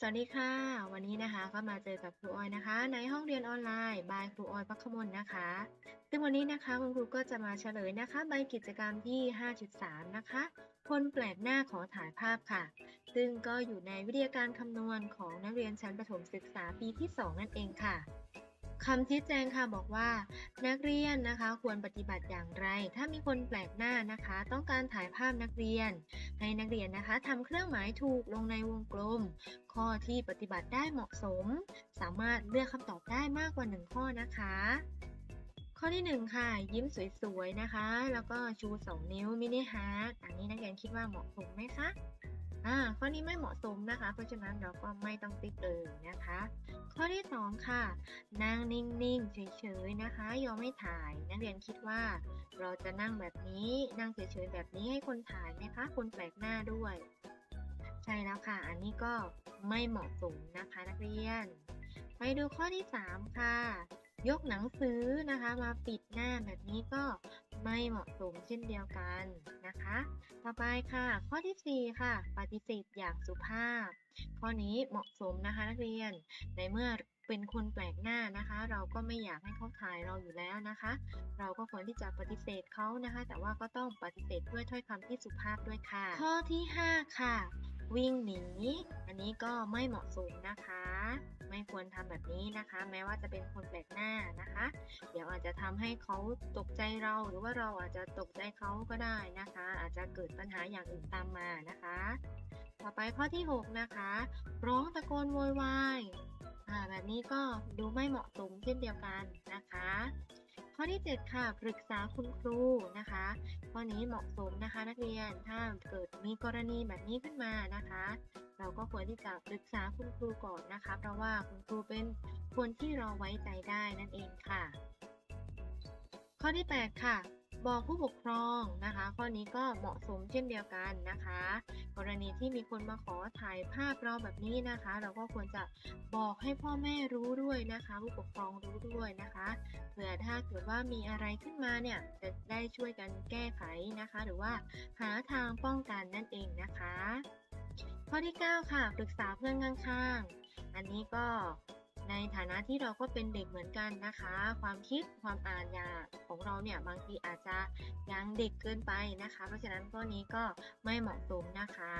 สวัสดีค่ะ วันนี้นะคะก็มาเจอกับครูออยนะคะ ในห้องเรียนออนไลน์บายครูออยพักขมลนะคะ ซึ่งวันนี้นะคะคุณครูก็จะมาเฉลยนะคะใบกิจกรรมที่ 5.3 นะคะ คนแปลกหน้าขอถ่ายภาพค่ะ ซึ่งก็อยู่ในวิทยาการคำนวณของนักเรียนชั้นประถมศึกษาปีที่ 2 นั่นเองค่ะ คำชี้แจงค่ะบอกว่า นักเรียนนะคะควรปฏิบัติอย่างไร ถ้ามีคนแปลกหน้านะคะ ต้องการถ่ายภาพนักเรียน ให้นักเรียนนะคะทำเครื่องหมายถูกลงในวงกลม ข้อที่ปฏิบัติได้เหมาะสม สามารถเลือกคำตอบได้มากกว่า 1 ข้อนะคะ ข้อที่ 1 ค่ะ ยิ้มสวยๆนะคะ แล้วก็ชู 2 นิ้วมินิฮาร์ทอันนี้นักเรียนคิดว่าเหมาะสมไหมคะอ่าข้อนี้ไม่เหมาะสมนะคะ เพราะฉะนั้นเราก็ไม่ต้องติ๊กเลยนะคะ ข้อที่ 2 ค่ะ นั่งนิ่งๆ เฉยๆนะคะยอมไม่ถ่าย นักเรียนคิดว่าเราจะนั่งแบบนี้นั่งเฉยๆแบบนี้ให้คนถ่ายไหมคะคนแปลกหน้าด้วย ใช่แล้วค่ะ อันนี้ก็ไม่เหมาะสมนะคะนักเรียน ไปดูข้อที่ 3 ค่ะ ยกหนังสือนะคะมาปิดหน้าแบบนี้ก็ไม่เหมาะสมเช่นเดียวกันนะคะ ต่อไปค่ะ ข้อทีสี่ 4 ค่ะ ปฏิเสธอย่างสุภาพ ข้อนี้เหมาะสมนะคะนักเรียน ในเมื่อเป็นคนแปลกหน้านะคะ เราก็ไม่อยากให้เขาถ่ายเราอยู่แล้วนะคะ เราก็ควรที่จะปฏิเสธเขานะคะ แต่ว่าก็ต้องปฏิเสธด้วยถ้อยคำที่สุภาพด้วยค่ะ ข้อที่ 5 ค่ะ วิ่งหนี อันนี้ก็ไม่เหมาะสมนะคะ ไม่ควรทำแบบนี้นะคะ แม้ว่าจะเป็นคนแปลกหน้านะคะ เดี๋ยวอาจจะทำให้เขาตกใจเราหรือว่าเราอาจจะตกใจเขาก็ได้นะคะ อาจจะเกิดปัญหาอย่างอื่นตามมานะคะ ต่อไปข้อที่ 6 นะคะ ร้องตะโกนโวยวายแบบนี้ก็ดูไม่เหมาะสมเช่นเดียวกันนะคะข้อที่ 7 ค่ะ ปรึกษาคุณครูนะคะ ข้อนี้เหมาะสมนะคะนักเรียนถ้าเกิดมีกรณีแบบนี้ขึ้นมานะคะ เราก็ควรที่จะปรึกษาคุณครูก่อนนะคะ เพราะว่าคุณครูเป็นคนที่เราไว้ใจได้นั่นเองค่ะ ข้อที่ 8 ค่ะ บอกผู้ปกครองนะคะ ข้อนี้ก็เหมาะสมเช่นเดียวกันนะคะ กรณีที่มีคนมาขอถ่ายภาพเราแบบนี้นะคะ เราก็ควรจะบอกให้พ่อแม่รู้ด้วยนะคะ ผู้ปกครองรู้ด้วยนะคะเผื่อถ้าเกิดว่ามีอะไรขึ้นมาเนี่ยจะได้ช่วยกันแก้ไขนะคะ หรือว่าหาทางป้องกันนั่นเองนะคะ ข้อที่ 9 ค่ะปรึกษาเพื่อนข้างๆ อันนี้ก็ ในฐานะที่เราก็เป็นเด็กเหมือนกันนะคะ ความคิดความอ่านยาของเราเนี่ยบางทีอาจจะยังเด็กเกินไปนะคะ เพราะฉะนั้นข้อนี้ก็ไม่เหมาะสมนะคะ